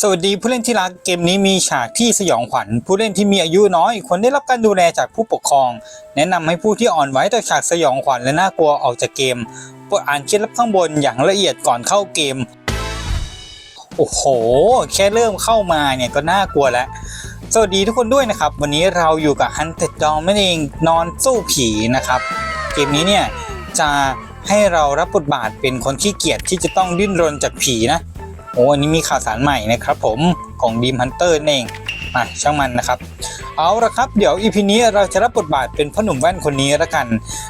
สวัสดีผู้เล่นที่รักเกมนี้มีฉากที่สยองขวัญผู้เล่นที่มีอายุน้อยควรได้รับการดูแลจากผู้ปกครอง แนะนำให้ผู้ที่อ่อนไหวต่อฉากสยองขวัญและน่ากลัวออกจากเกมโปรดอ่านเคล็ดลับข้างบนอย่างละเอียดก่อนเข้าเกม โอ้โห แค่เริ่มเข้ามาเนี่ยก็น่ากลัวแล้วสวัสดีทุกคนด้วยนะครับ วันนี้เราอยู่กับ Hunted Dawn นั่นเองนอนสู้ผีนะครับ เกมนี้เนี่ยจะให้เรารับบทบาทเป็นคนขี้เกียจที่จะต้องดิ้นรนจากผีนะ โอ้อันนี้มีข่าวสารใหม่นะครับผมของดีมฮันเตอร์เองมาช่างมันนะครับ เอาละครับ เดี๋ยวอีพีนี้เราจะรับบทบาทเป็นพ่อหนุ่มแว่นคนนี้ละกัน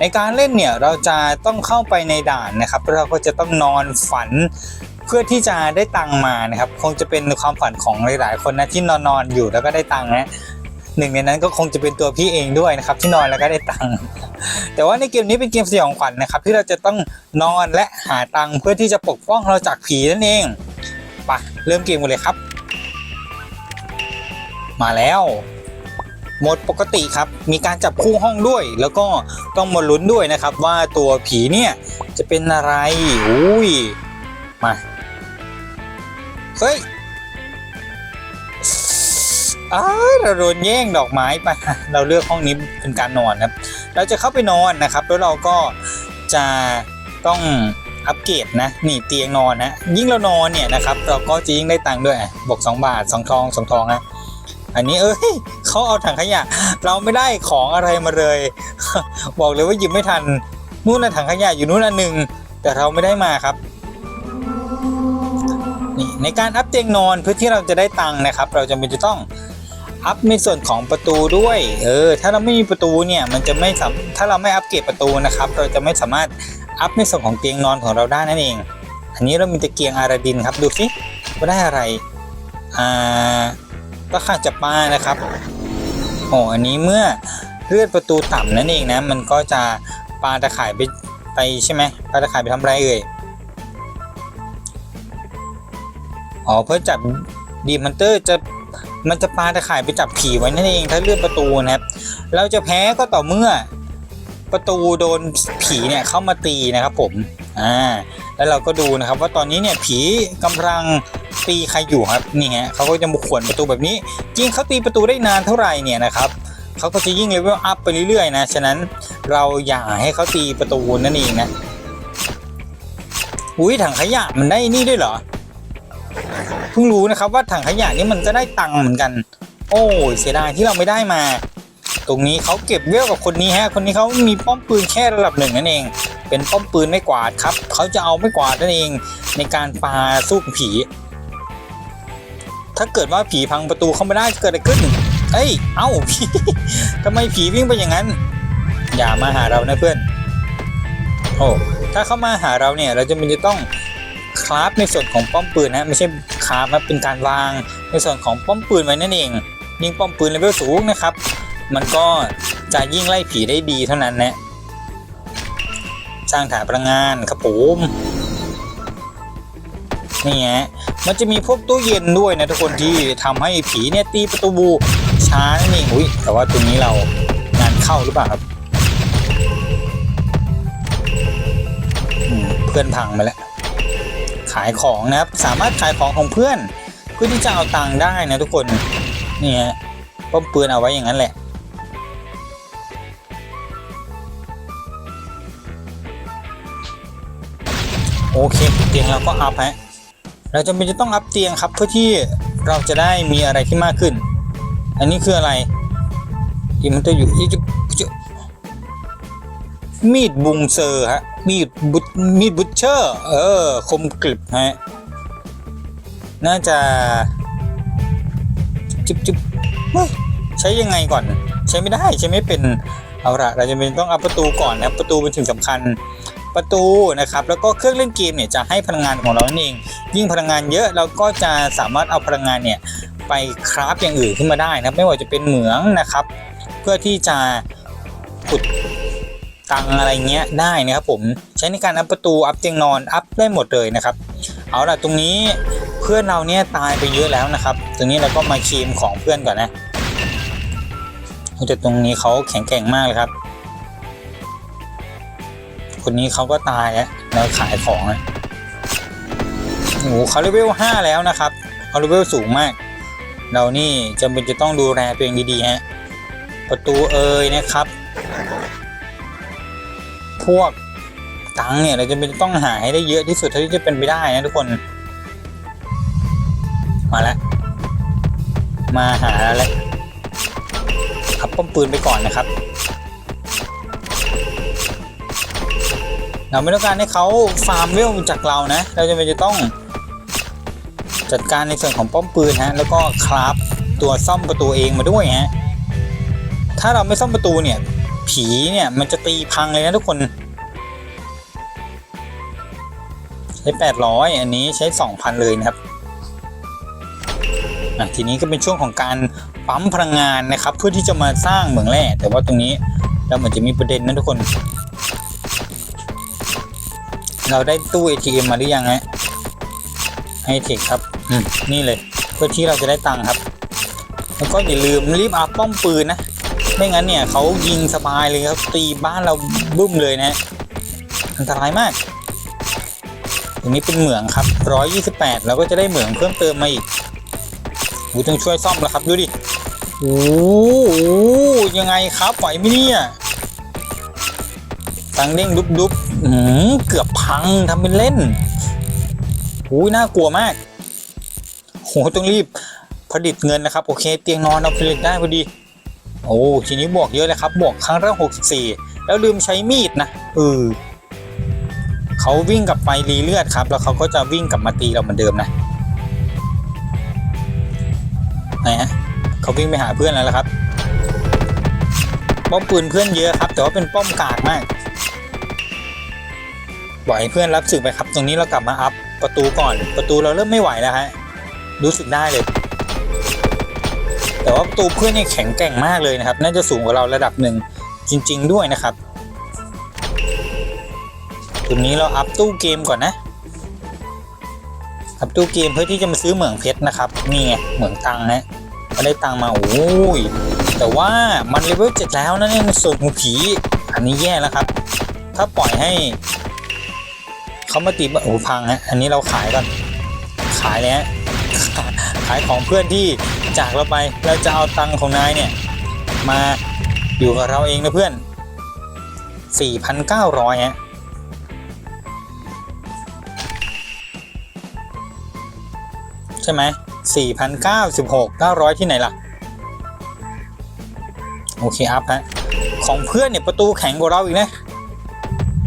ในการเล่นเนี่ยเราจะต้องเข้าไปในด่านนะครับเราก็จะต้องนอนฝันเพื่อที่จะได้ตังมานะครับ คงจะเป็นความฝันของหลาย ๆ คนนะที่นอนนอนอยู่แล้วก็ได้ตังนะหนึ่งในนั้นก็คงจะเป็นตัวพี่เองด้วยนะครับ ที่นอนแล้วก็ได้ตังค์แต่ว่าในเกมนี้เป็นเกมสยองขวัญนะครับ ที่เราจะต้องนอนและหาตังค์เพื่อที่จะปกป้องเราจากผีนั่นเอง ไปเริ่มเกมกันเลยครับ มาแล้วโหมดปกติครับ มีการจับคู่ห้องด้วย แล้วก็ต้องมาลุ้นด้วยนะครับ ว่าตัวผีเนี่ยจะเป็นอะไรอุ้ยมาเฮ้ยอ้าเราโดนแย่งดอกไม้ไป เราเลือกห้องนี้เป็นการนอนครับ เราจะเข้าไปนอนนะครับ แล้วเราก็จะต้อง อัปเกรดนะนี่เตียงนอนนะยิ่งเรานอนเนี่ยนะครับเราก็จะยิ่งได้ตังค์ด้วยอะบอก2บาท2ทอง2ทองนะอันนี้เอ้ยเขาเอาถังขยะ เราไม่ได้ของอะไรมาเลย บอกเลยว่าหยิบไม่ทันนู่นน่ะถังขยะอยู่นู่นน่ะหนึ่งแต่เราไม่ได้มาครับนี่ในการอัปเตียงนอนเพื่อที่เราจะได้ตังค์นะครับ เราจะเป็นจะต้องอัพในส่วนของประตูด้วย เออ ถ้าเราไม่มีประตูเนี่ย มันจะไม่ถ้าเราไม่อัปเกรดประตูนะครับ เราจะไม่สามารถ อัพในส่วนของเตียงนอนของเราได้นั่นเอง อันนี้เรามีตะเกียงอาราดินครับดูสิว่าได้อะไรอ่าก็ข่าจับปลานะครับโอ้อันนี้เมื่อเลื่อดประตูต่ำนั่นเองนะมันก็จะปลาตะข่ายไปไปใช่ไหมปลาตะข่ายไปทำไรเอ่ยอ๋อเพื่อจับดีมันเตอร์จะมันจะปลาตะข่ายไปจับผีไว้นั่นเองถ้าเลื่อนประตูนะครับ เราจะแพ้ก็ต่อเมื่อ ประตูโดนผีเนี่ยเข้ามาตีนะครับผมอ่าแล้วเราก็ดูนะครับว่าตอนนี้เนี่ยผีกำลังตีใครอยู่ครับนี่ฮะเขาก็จะมาขวนประตูแบบนี้ยิ่งเขาตีประตูได้นานเท่าไหร่เนี่ยนะครับเขาก็จะยิ่งเลเวลอัพไปเรื่อยๆนะฉะนั้นเราอย่าให้เขาตีประตูนั่นเองนะอุ้ยถังขยะมันได้นี่ด้วยเหรอเพิ่งรู้นะครับว่าถังขยะนี่มันก็ได้ตังค์เหมือนกัน โอ้ยเสียดายที่เราไม่ได้มา ตรงนี้เขาเก็บเวลกับคนนี้ฮะ คนนี้เขามีป้อมปืนแค่ระดับหนึ่งนั่นเอง เป็นป้อมปืนไม่กวาดครับ เขาจะเอาไม่กวาดนั่นเองในการปาสู้ผี ถ้าเกิดว่าผีพังประตูเข้าไม่ได้จะเกิดอะไรขึ้น เอ้ย เอ้าพี่ทำไมผีวิ่งไปอย่างนั้น อย่ามาหาเรานะเพื่อน โอ้ ถ้าเข้ามาหาเราเนี่ย เราจะมันจะต้องคราฟในส่วนของป้อมปืนนะไม่ใช่คราฟนะเป็นการวางในส่วนของป้อมปืนไว้นั่นเอง ยิงป้อมปืนเลเวลสูงนะครับ มันก็จะยิ่งไล่ผีได้ดีเท่านั้นนะสร้างฐานพลังงานครับผมนี่ฮะมันจะมีพวกตู้เย็นด้วยนะทุกคนที่ทำให้ผีเนี่ยตีประตูบูช้านั่นเองอุ้ยแต่ว่าตัวนี้เรางานเข้าหรือเปล่าครับเพื่อนพังไปแล้วขายของนะครับ สามารถขายของของเพื่อนเพื่อที่จะเอาตังค์ได้นะทุกคนนี่ฮะป้อมปืนเอาไว้อย่างนั้นแหละ โอเคเตียงเราก็อัพฮะเราจำเป็นจะต้องอัพเตียงครับเพื่อที่เราจะได้มีอะไรที่มากขึ้น อันนี้คืออะไรที่มันจะอยู่อีกจะมีดบุงเซอร์ฮะมีดบุมีดบุชเชอร์ เออ คมกริบฮะน่าจะจิบจิบใช้ยังไงก่อน ใช้ไม่ได้ใช้ไม่เป็นเอาละเราจะเป็นต้องเอาประตูก่อนนะประตูเป็นสิ่งสำคัญ ประตูนะครับแล้วก็เครื่องเล่นเกมเนี่ยจะให้พลังงานของเรานั่นเอง ยิ่งพลังงานเยอะเราก็จะสามารถเอาพลังงานเนี่ยไปคราฟอย่างอื่นขึ้นมาได้นะครับ ไม่ว่าจะเป็นเหมืองนะครับ เพื่อที่จะขุดตังอะไรเงี้ยได้นะครับผมใช้ในการอัพประตูอัพเตียงนอนอัพได้หมดเลยนะครับ เอาล่ะตรงนี้เพื่อนเราเนี่ยตายไปเยอะแล้วนะครับ ตรงนี้เราก็มาเคลมของเพื่อนก่อนนะแต่ตรงนี้เขาแข็งแกร่งมากเลยครับ คนนี้เขาก็ตายแล้วแล้วขายของนะโอ้โหเขาเลเวลห้าแล้วนะครับเอราเลเวลสูงมาก เรานี่จำเป็นจะต้องดูแลตัวเองดีๆฮะประตูเอ่ยนะครับ พวกตังเนี่ยเราจะเป็นต้องหาให้ได้เยอะที่สุดเท่าที่จะเป็นไปได้นะทุกคน มาแล้วมาหาแล้วขับป้อมปืนไปก่อนนะครับ เราไม่ต้องการให้เขาฟาร์มเวลจากเรานะ เราจะเป็นจะต้องจัดการในส่วนของป้อมปืนฮะแล้วก็คราฟตัวซ่อมประตูเองมาด้วยฮะถ้าเราไม่ซ่อมประตูเนี่ยผีเนี่ยมันจะตีพังเลยนะทุกคน ใช้ 800 อันนี้ใช้ 2,000 เลยนะครับทีนี้ก็เป็นช่วงของการปั๊มพลังงานนะครับ เพื่อที่จะมาสร้างเหมืองแร่แต่ว่าตรงนี้เราเหมือนจะมีประเด็นนะทุกคน เราได้ตู้ ATM มาหรือยังฮะให้เทคครับอืมนี่เลย เพื่อที่เราจะได้ตังค์ครับ แล้วก็อย่าลืมรีบอัพป้อมปืนนะ ไม่งั้นเนี่ยเขายิงสบายเลยครับตีบ้านเราบึ้มเลยนะอันตรายมาก ตรงนี้เป็นเหมืองครับ 128 เราก็จะได้เหมืองเพิ่มเติมมาอีกอูต้องช่วยซ่อมแล้วครับดูดิโอ้โหยังไงครับไหวไหมเนี่ย ตังเด้งดุบดุบเกือบพังทำเป็นเล่นโอ้ยน่ากลัวมาก โหต้องรีบผลิตเงินนะครับ โอเค เตียงนอนเราผลิตได้พอดี โอ้ทีนี้บวกเยอะเลยครับ บวกครั้งละ64แล้วลืมใช้มีดนะเออเขาวิ่งกลับไปรีเลือดครับ แล้วเขาก็จะวิ่งกลับมาตีเราเหมือนเดิมนะไหนฮะเขาวิ่งไปหาเพื่อนแล้วครับ ป้อมปืนเพื่อนเยอะครับ แต่ว่าเป็นป้อมกากมาก ปล่อยให้เพื่อนรับสึกไปครับ ตรงนี้เรากลับมาอัพประตูก่อน ประตูเราเริ่มไม่ไหวแล้วฮะ รู้สึกได้เลย แต่ว่าประตูเพื่อนเนี่ยแข็งแกร่งมากเลยนะครับ น่าจะสูงกว่าเราระดับหนึ่งจริง ๆ ด้วยนะครับตรงนี้เราอัพตู้เกมก่อนนะ อัพตู้เกมเพื่อที่จะมาซื้อเหมืองเพชรนะครับ นี่ไงเหมืองตังนะมาได้ตังมาโอ้ย แต่ว่ามันเลเวลเจ็ดแล้วนะเนี่ยส่วนของผี อันนี้แย่แล้วครับ ถ้าปล่อยให้ เขามาตีบ้าโอ้พังฮะอันนี้เราขายก่อนขายเลยฮะขายของเพื่อนที่จากเราไปเราจะเอาตังค์ของนายเนี่ย มาอยู่กับเราเองนะเพื่อน 4,900ฮะใช่ไหม4,096 900 ที่ไหนล่ะ โอเคอัพฮะของเพื่อนเนี่ยประตูแข็งกว่าเราอีกนะ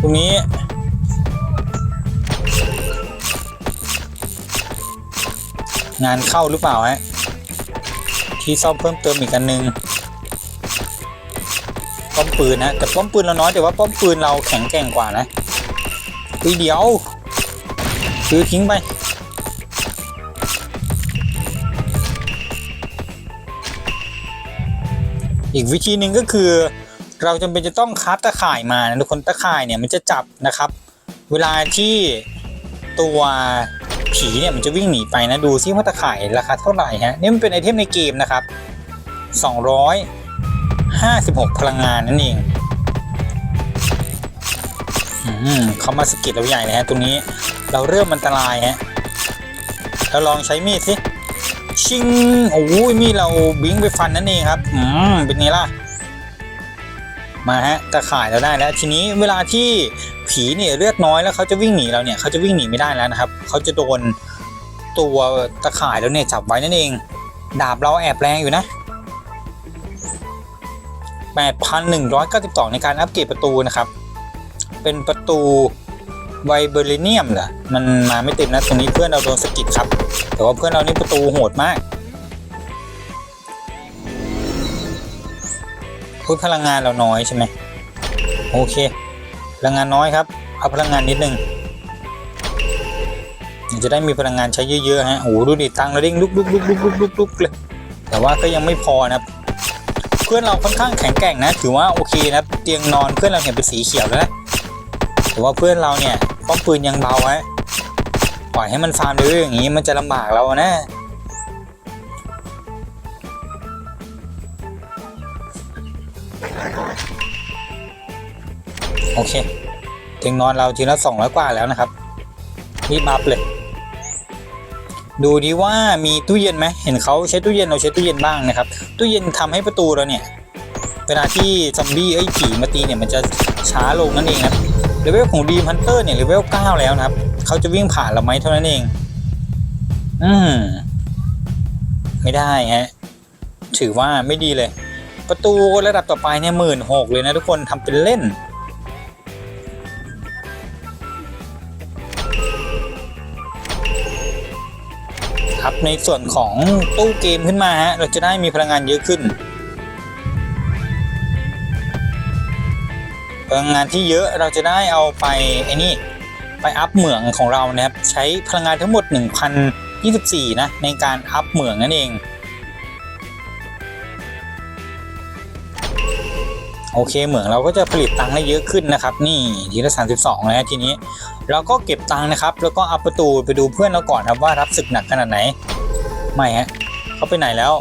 ตรงนี้ งานเข้าหรือเปล่าฮะที่ซ่อมเพิ่มเติมอีกอันหนึ่งป้อมปืนนะแต่ป้อมปืนเราน้อยแต่ว่าป้อมปืนเราแข็งแกร่งกว่านะอุยเดียวซื้อทิ้งไปอีกวิธีหนึ่งก็คือ เราจำเป็นจะต้องคัดตะข่ายมานะทุกคนตะข่ายเนี่ยมันจะจับนะครับ เวลาที่ตัว ผีเนี่ยมันจะวิ่งหนีไปนะดูซิว่าตะข่ายราคาเท่าไหร่ฮะนี่มันเป็นไอเทมในเกมนะครับ 256 พลังงานนั่นเองอืมเขามาสกิดเราใหญ่เลยฮะตรงนี้เราเริ่มอันตรายฮะเราลองใช้มีดสิชิงโอ้ยมีดเราบิงไปฟันนั่นเองครับอืมเป็นไงล่ะมาฮะตะข่ายเราได้แล้วทีนี้เวลาที่ ผีเนี่ยเลือดน้อยแล้วเขาจะวิ่งหนีเราเนี่ยเขาจะวิ่งหนีไม่ได้แล้วนะครับเขาจะโดนตัวตะข่ายแล้วเนี่ยจับไว้นั่นเอง ดาบเราแอบแรงอยู่นะ 8,192 ในการอัปเกรดประตูนะครับ เป็นประตูไวเบอร์เนียมเหรอ มันมาไม่เต็มนะตรงนี้เพื่อนเราโดนสะกิดครับ แต่ว่าเพื่อนเรานี่ประตูโหดมากพูดพลังงานเราน้อยใช่ไหมโอเค พลังงานน้อยครับเอาพลังงานนิดนึงจะได้มีพลังงานใช้เยอะๆฮะโอ้โหดูดิตังเราเด้งลุกลุกลุกลุกลุกลุกลุกเลยแต่ว่าก็ยังไม่พอนะครับ เพื่อนเราค่อนข้างแข็งแกร่งนะ ถือว่าโอเคนะเตียงนอนเพื่อนเราเห็นเป็นสีเขียวแล้วนะแต่ว่าเพื่อนเราเนี่ยป้อมปืนยังเบาฮะปล่อยให้มันฟาร์มเรื่อยๆอย่างนี้มันจะลำบากเรานะ โอเคเตียงนอนเราทีละสองร้อยกว่าแล้วนะครับรีบอัพเลย ดูดีว่ามีตู้เย็นไหมเห็นเขาใช้ตู้เย็นเราใช้ตู้เย็นบ้างนะครับตู้เย็นทำให้ประตูเราเนี่ยเวลาที่ซอมบี้เอ้ผีมาตีเนี่ยมันจะช้าลงนั่นเองนะเลเวลของดีมฮันเตอร์เนี่ยเลเวล9แล้วนะครับเขาจะวิ่งผ่านเราไหมเท่านั้นเอง อืมไม่ได้ฮะถือว่าไม่ดีเลย ประตูระดับต่อไปเนี่ยหมื่นหกเลยนะทุกคนทำเป็นเล่น ครับในส่วนของตู้เกมขึ้นมาฮะเราจะได้มีพลังงานเยอะขึ้น พลังงานที่เยอะเราจะได้เอาไปไอ้นี่ไปอัพเหมืองของเรานะครับใช้พลังงานทั้งหมด 1,024 นะในการอัพเหมืองนั่นเอง โอเคเหมืองเราก็จะผลิตตังค์ได้เยอะขึ้นนะครับ นี่ทีละ 32นะฮะทีนี้เราก็เก็บตังค์นะครับ แล้วก็อัพประตูไปดูเพื่อนเราก่อนครับว่ารับศึกหนักขนาดไหน ไม่ฮะเขาไปไหนแล้ว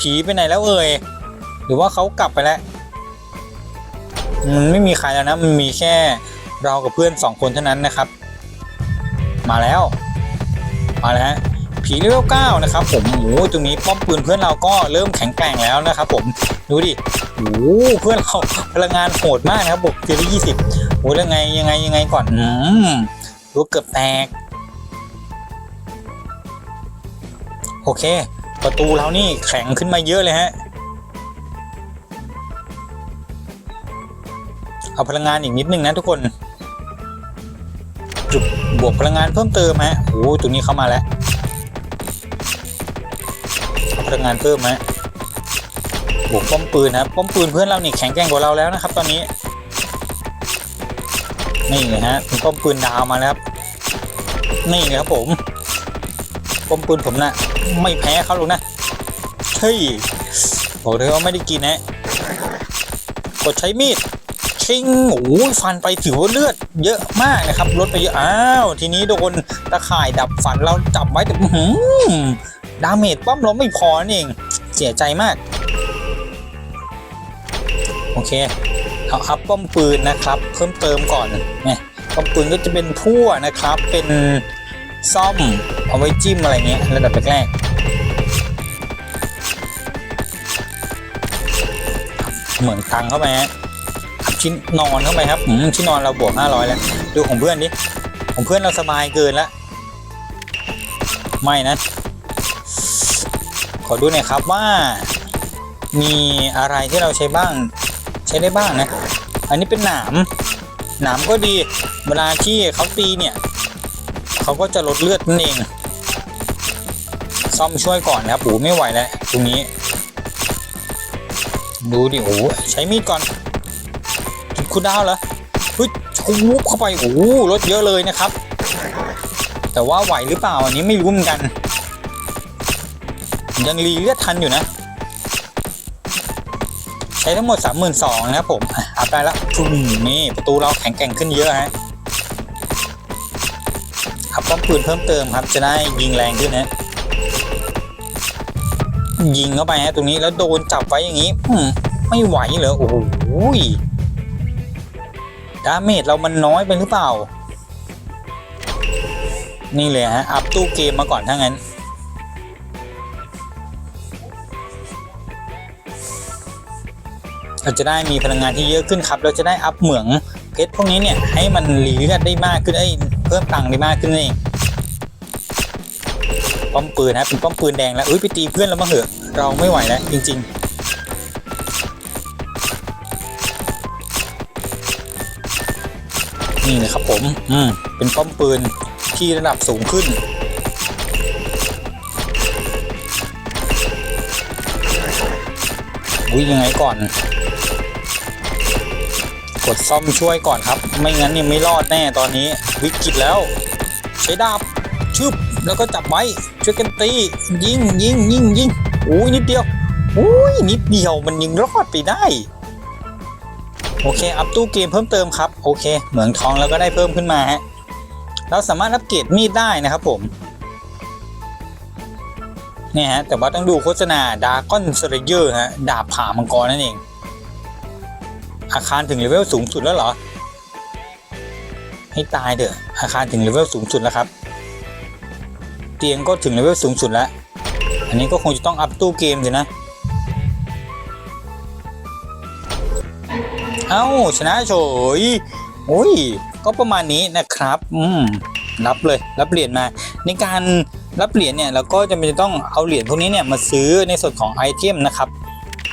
ผีไปไหนแล้วเอ่ยหรือว่าเขากลับไปแล้วมันไม่มีใครแล้วนะมันมีแค่เรากับเพื่อนสองคนเท่านั้นนะครับ มาแล้ว มาแล้ว ผีเลเวลเก้านะครับผมโอ้โหตรงนี้ป้อมปืนเพื่อนเราก็เริ่มแข็งแกร่งแล้วนะครับผมดูดิโอ้โหเพื่อนเราพลังงานโหดมากนะครับบวกเจอยี่สิบโอ้ยยังไงยังไงยังไงก่อนอืมรูเกือบแตก โอเค ประตูเรานี่แข็งขึ้นมาเยอะเลยฮะเอาพลังงานอีกนิดนึงนะทุกคนจุดบวกพลังงานเพิ่มเติมฮะโอ้ตัวนี้เข้ามาแล้ว พลังงานเพิ่มฮะบวกป้อมปืนนะครับป้อมปืนเพื่อนเรานี่แข็งแกร่งกว่าเราแล้วนะครับ ตอนนี้ นี่เลยฮะป้อมปืนดาวมาแล้วครับ นี่เลยครับผมป้อมปืนผมนะไม่แพ้เขาหรอกนะ เฮ้ยบอกเลยว่าไม่ได้กินนะ กดใช้มีดชิงโอ้ยฟันไปถือว่าเลือดเยอะมากนะครับ ลดไปเยอะ อ้าว ทีนี้โดนตะข่ายดับฟันเราจับไว้แต่หือ ดาเมจป้อมเราไม่พอนั่นเอง เสียใจมาก โอเค เอาอัพป้อมปืนนะครับ เพิ่มเติมก่อนนี่ป้อมปืนก็จะเป็นพั่วนะครับ เป็นซ่อม เอาไว้จิ้มอะไรเงี้ยระดับแรกเหมือนตังเข้าไปฮะชิ้นนอนเข้าไปครับอืมชิ้นนอนเราบวก500แล้ว ดูของเพื่อนดิ ของเพื่อนเราสบายเกินแล้วไม่นะ อดูหน่อยครับว่ามีอะไรที่เราใช้บ้างใช้ได้บ้างนะ อันนี้เป็นหนามหนามก็ดีเวลาที่เขาตีเนี่ยเขาก็จะลดเลือดนั่นเอง ซ่อมช่วยก่อนนะครับโอ้ไม่ไหวแล้วตรงนี้ ดูดิโอ้ใช้มีดก่อนคุณดาวเหรอเฮ้ยชูบเข้าไปโอ้ลดเยอะเลยนะครับ แต่ว่าไหวหรือเปล่าอันนี้ไม่รู้เหมือนกัน ยังรีเลือดทันอยู่นะ ใช้ทั้งหมด 32,000นะครับผมอัพได้แล้วพุ่งนี่ประตูเราแข็งแกร่งขึ้นเยอะฮะอัพป้อมปืนเพิ่มเติมครับจะได้ยิงแรงขึ้นนะยิงเข้าไปฮะตรงนี้แล้วโดนจับไว้อย่างนี้อืมไม่ไหวเหรอโอ้โหดาเมจเรามันน้อยไปหรือเปล่า นี่เลยฮะ อัพตู้เกมมาก่อนถ้างั้น เราจะได้มีพลังงานที่เยอะขึ้นครับ เราจะได้อัพเหมืองเพชรพวกนี้เนี่ยให้มันรีเลือดได้มากขึ้นไอ้ยเพิ่มตังค์ได้มากขึ้นนั่นเองป้อมปืนนะเป็นป้อมปืนแดงแล้วอุ้ยไปตีเพื่อนแล้วมาเหอะเราไม่ไหวแล้วจริง ๆนี่เลยครับผม อืม เป็นป้อมปืนที่ระดับสูงขึ้น อุ้ยยังไงก่อน กดซ่อมช่วยก่อนครับ ไม่งั้นเนี่ไม่รอดแน่ตอนนี้วิกฤตแล้ว ใช้ดาบชึบแล้วก็จับไว้ช่วยกันตียิงยิงยิงยิงอุ้ยนิดเดียวอุ้ยนิดเดียวมันยังรอดไปได้โอเค อัพตู้เกมเพิ่มเติมครับ โอเค เหมืองทองแล้วก็ได้เพิ่มขึ้นมาฮะ เราสามารถอัปเกรดมีดได้นะครับผม เนี่ยฮะ แต่ว่าต้องดูโฆษณาดากอนสเลเยอร์ฮะ ดาบผ่ามังกรนั่นเอง อาคารถึงเลเวลสูงสุดแล้วเหรอ ให้ตายเถอะ อาคารถึงเลเวลสูงสุดแล้วครับจตียงก็ถึงเลเวลสูงสุดแล้ว อันนี้ก็คงจะต้องอัพตู้เกมสินะ เอ้าชนะเฉยโอ้ย ก็ประมาณนี้นะครับ อืม รับเลย รับเหรียญมา ในการรับเหรียญเนี่ยเราก็จะเป็นต้องเอาเหรียญพวกนี้เนี่ยมาซื้อในส่วนของไอเทมนะครับ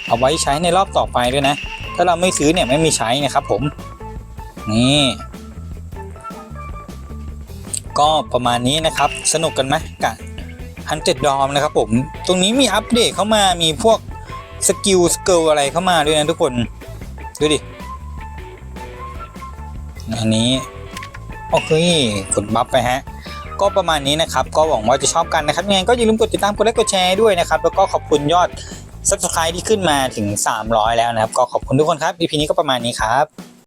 เอาไว้ใช้ในรอบต่อไปด้วยนะ ถ้าเราไม่ซื้อเนี่ยไม่มีใช้นะครับผม นี่ ก็ประมาณนี้นะครับ สนุกกันไหมกับฮันเต็ดดอมนะครับผม ตรงนี้มีอัปเดตเข้ามามีพวกสกิลสเกิลอะไรเข้ามาด้วยนะทุกคน ดูดิ อันนี้ โอเคกดบัฟไปฮะก็ประมาณนี้นะครับ ก็หวังว่าจะชอบกันนะครับยังไงก็อย่าลืมกดติดตามกดไลค์กดแชร์ด้วยนะครับ แล้วก็ขอบคุณยอด subscribe ที่ขึ้นมาถึง 300 แล้วนะครับ ก็ขอบคุณทุกคนครับ EP นี้ก็ประมาณนี้ครับ